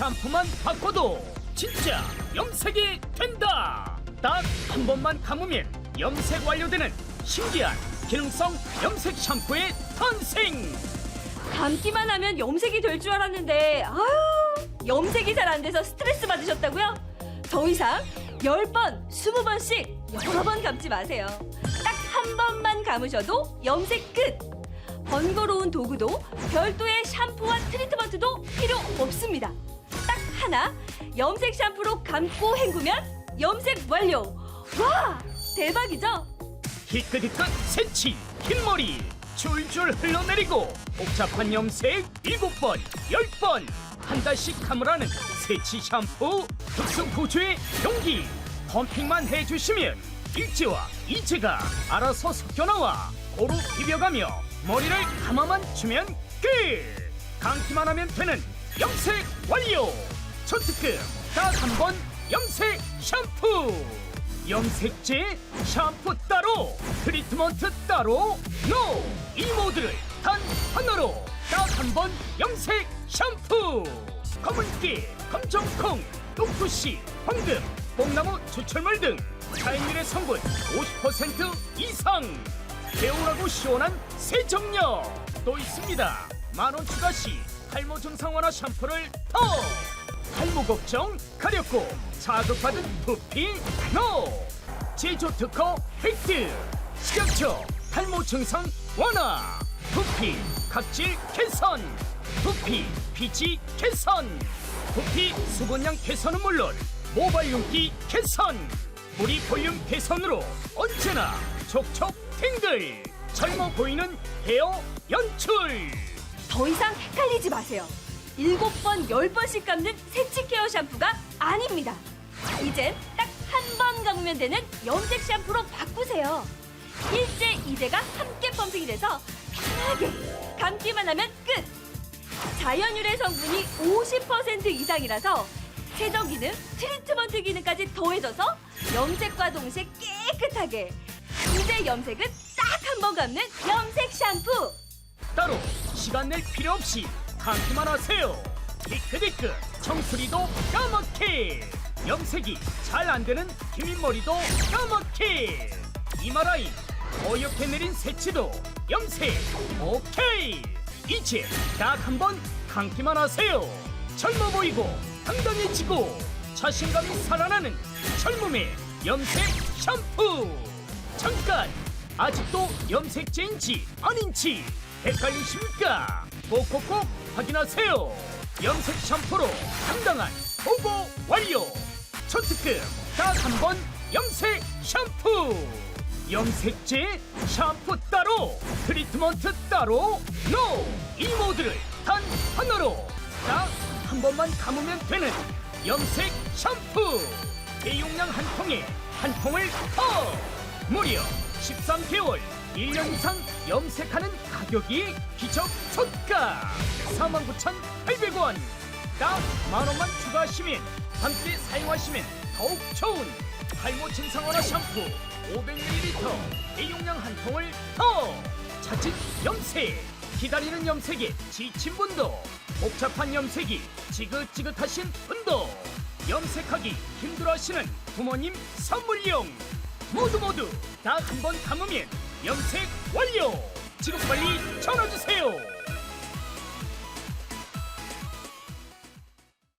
샴푸만 바꿔도 진짜 염색이 된다. 딱 한 번만 감으면 염색 완료되는 신기한 기능성 염색 샴푸의 탄생. 감기만 하면 염색이 될 줄 알았는데 아유 염색이 잘 안 돼서 스트레스 받으셨다고요? 더 이상 10번, 20번씩 여러 번 감지 마세요. 딱 한 번만 감으셔도 염색 끝. 번거로운 도구도 별도의 샴푸와 트리트먼트도 필요 없습니다. 딱 하나 염색 샴푸로 감고 헹구면 염색 완료. 와 대박이죠? 희끗희끗 새치 흰머리 줄줄 흘러내리고 복잡한 염색 일곱 번, 열 번 한 달씩 감으라는 새치 샴푸 특수 보조의 용기 펌핑만 해주시면 일제와 이제가 알아서 섞여나와 고루 비벼가며 머리를 감아만 주면 끝 감기만 하면 되는 염색 완료 초 특급 딱 한 번 염색 샴푸 염색제, 샴푸 따로, 트리트먼트 따로, 노! 이 모드를 단 하나로 딱 한 번 염색 샴푸! 검은깨, 검정콩, 녹두씨, 황금, 뽕나무 추출물 등 자연유래 성분 50% 이상! 개운하고 시원한 세정력! 또 있습니다! 만원 추가 시 탈모 증상 완화 샴푸를 더! 탈모 걱정 가렵고 자극받은 부피 노 제조 특허 획득. 식약처 탈모 증상 완화. 부피 각질 개선. 부피 피지 개선. 부피 수분량 개선은 물론 모발 윤기 개선. 뿌리 볼륨 개선으로 언제나 촉촉 탱글. 젊어 보이는 헤어 연출. 더 이상 헷갈리지 마세요. 일곱 번, 열 번씩 감는 새치 케어 샴푸가 아닙니다. 이젠 딱 한 번 감으면 되는 염색 샴푸로 바꾸세요. 일제, 이제가 함께 펌핑이 돼서 편하게 감기만 하면 끝! 자연 유래 성분이 50% 이상이라서 세정 기능, 트리트먼트 기능까지 더해져서 염색과 동시에 깨끗하게 이제 염색은 딱 한 번 감는 염색 샴푸! 따로 시간 낼 필요 없이 감기만 하세요. 희끗희끗 청수리도 까맣게 염색이 잘 안 되는 기민머리도 까맣게 이마 라인 어이없게 내린 새치도 염색 오케이 이제 딱 한번 감기만 하세요. 젊어 보이고 당당해지고 자신감이 살아나는 젊음의 염색 샴푸 잠깐 아직도 염색제인지 아닌지 헷갈리십니까? 꼭꼭꼭 확인하세요. 염색 샴푸로 당당한 보고 완료. 초특급 딱 한 번 염색 샴푸. 염색제, 샴푸 따로, 트리트먼트 따로, 노! 이 모드를 단 하나로 딱 한 번만 감으면 되는 염색 샴푸. 대용량 한 통에 한 통을 더! 무려 13개월 1년 이상 염색하는 가격이 기적 초가. 49,800원. 딱 만원만 추가하시면 함께 사용하시면 더욱 좋은 탈모 증상 완화 샴푸 500ml 대용량 한 통을 더 자칫 염색. 기다리는 염색에 지친 분도 복잡한 염색이 지긋지긋하신 분도 염색하기 힘들어하시는 부모님 선물용. 모두 모두 딱한번 감으면 염색 완료! 지금 빨리 전화 주세요